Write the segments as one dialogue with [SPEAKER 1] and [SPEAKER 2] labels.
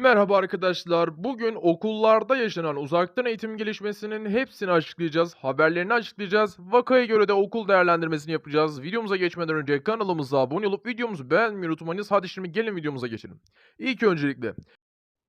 [SPEAKER 1] Merhaba arkadaşlar. Bugün okullarda yaşanan uzaktan eğitim gelişmesinin hepsini açıklayacağız. Haberlerini açıklayacağız. Vakaya göre de okul değerlendirmesini yapacağız. Videomuza geçmeden önce kanalımıza abone olup videomuzu beğenmeyi unutmayınız. Hadi şimdi gelin videomuza geçelim. İlk öncelikle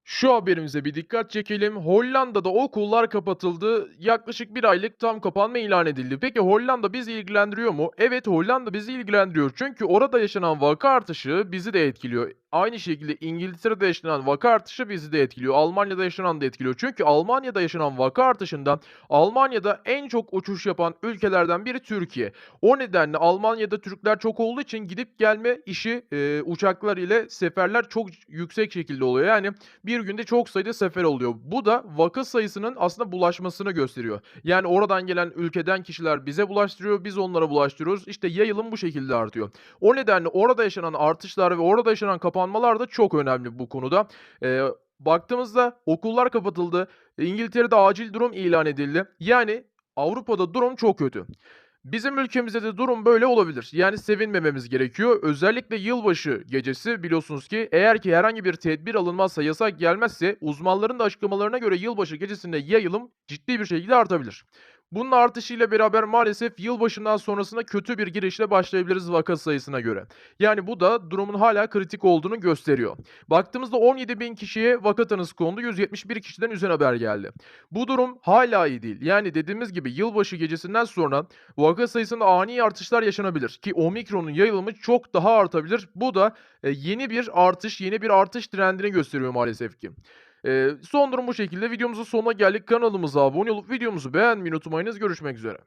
[SPEAKER 1] şu haberimize bir dikkat çekelim. Hollanda'da okullar kapatıldı. Yaklaşık bir aylık tam kapanma ilan edildi. Peki Hollanda bizi ilgilendiriyor mu? Evet Hollanda bizi ilgilendiriyor. Çünkü orada yaşanan vaka artışı bizi de etkiliyor. Aynı şekilde İngiltere'de yaşanan vaka artışı bizi de etkiliyor. Almanya'da yaşanan da etkiliyor. Çünkü Almanya'da yaşanan vaka artışından Almanya'da en çok uçuş yapan ülkelerden biri Türkiye. O nedenle Almanya'da Türkler çok olduğu için gidip gelme işi e, uçaklar ile seferler çok yüksek şekilde oluyor. Yani bir günde çok sayıda sefer oluyor. Bu da vaka sayısının aslında bulaşmasını gösteriyor. Yani oradan gelen ülkeden kişiler bize bulaştırıyor, biz onlara bulaştırıyoruz. İşte yayılım bu şekilde artıyor. O nedenle orada yaşanan artışlar ve orada yaşanan kapanmalar da çok önemli bu konuda. Eee, baktığımızda okullar kapatıldı. İngiltere'de acil durum ilan edildi. Yani Avrupa'da durum çok kötü. Bizim ülkemizde de durum böyle olabilir. Yani sevinmememiz gerekiyor. Özellikle yılbaşı gecesi biliyorsunuz ki eğer ki herhangi bir tedbir alınmazsa, yasak gelmezse uzmanların da açıklamalarına göre yılbaşı gecesinde yayılım ciddi bir şekilde artabilir. Bunun artışıyla beraber maalesef yılbaşından sonrasında kötü bir girişle başlayabiliriz vaka sayısına göre. Yani bu da durumun hala kritik olduğunu gösteriyor. Baktığımızda 17 bin kişiye vaka tanısı kondu, 171 kişiden üzerine haber geldi. Bu durum hala iyi değil. Yani dediğimiz gibi yılbaşı gecesinden sonra vaka sayısında ani artışlar yaşanabilir ki omikronun yayılımı çok daha artabilir. Bu da e, yeni bir artış, yeni bir artış trendini gösteriyor maalesef ki. Eee, son durum bu şekilde. Videomuzun sonuna geldik. Kanalımıza abone olup videomuzu beğenmeyi unutmayınız. Görüşmek üzere.